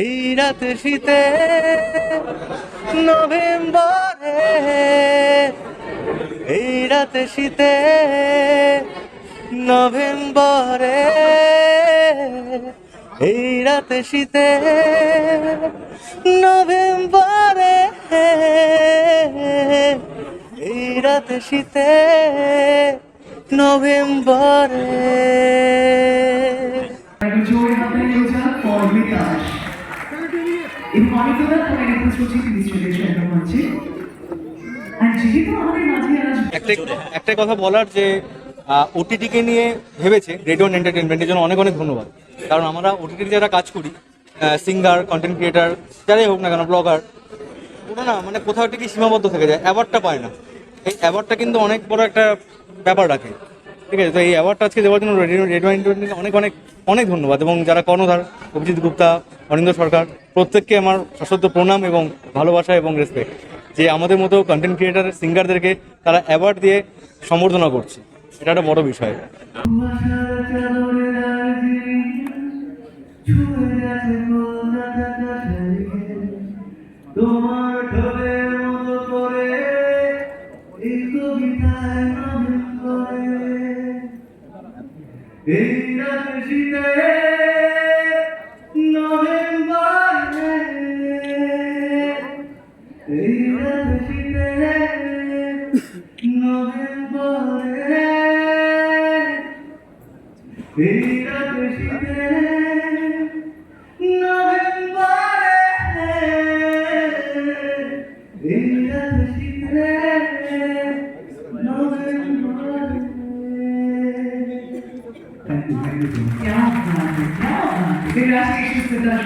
এই রাতে শীতে নভেম্বরে, এই রাতে শীতে নভেম্বরে, এই রাতে শীতে নভেম্বরে, এই রাতে শীতে নভেম্বরে। এবং সচিব ডিস্ট্রিবিউশন হচ্ছে। আর যেহেতু আমাদের মাঝে আজ একটা কথা বলার যে ওটিটিকে নিয়ে ভেবেছে রেডিও এন্টারটেনমেন্টের জন্য অনেক অনেক ধন্যবাদ। কারণ আমরা ওটিটি যারা কাজ করি সিঙ্গার কন্টেন্ট ক্রিয়েটার যারাই হোক না কেন ব্লগার ওটা না মানে কোথাও একটা কি সীমাবদ্ধ থেকে যায় অ্যাওয়ার্ডটা পায় না। এই অ্যাওয়ার্ডটা কিন্তু অনেক বড় একটা ব্যাপার রাখে। ঠিক আছে, তো এই অ্যাওয়ার্ডটা আজকে দেওয়ার জন্য রেডিও এন্টারটেনমেন্টকে অনেক অনেক অনেক ধন্যবাদ। এবং যারা কর্ণধার, অভিজিৎ গুপ্তা অরিন্দ সরকার, প্রত্যেককে আমার সশ্রদ্ধ প্রণাম এবং ভালোবাসা এবং রেসপেক্ট যে আমাদের মতো কন্টেন্ট ক্রিয়েটার সিঙ্গারদেরকে তারা অ্যাওয়ার্ড দিয়ে সম্বর্ধনা করছে। এটা একটা বড় বিষয়। তোমার এই কবিতায় নামে করে এই রাতে শীতে নভেম্বরে এই রাতে নভেম্বরে এই রাতে শীতে নভেম্বরে এই Yapma, yapma. Biraz geçti kadar.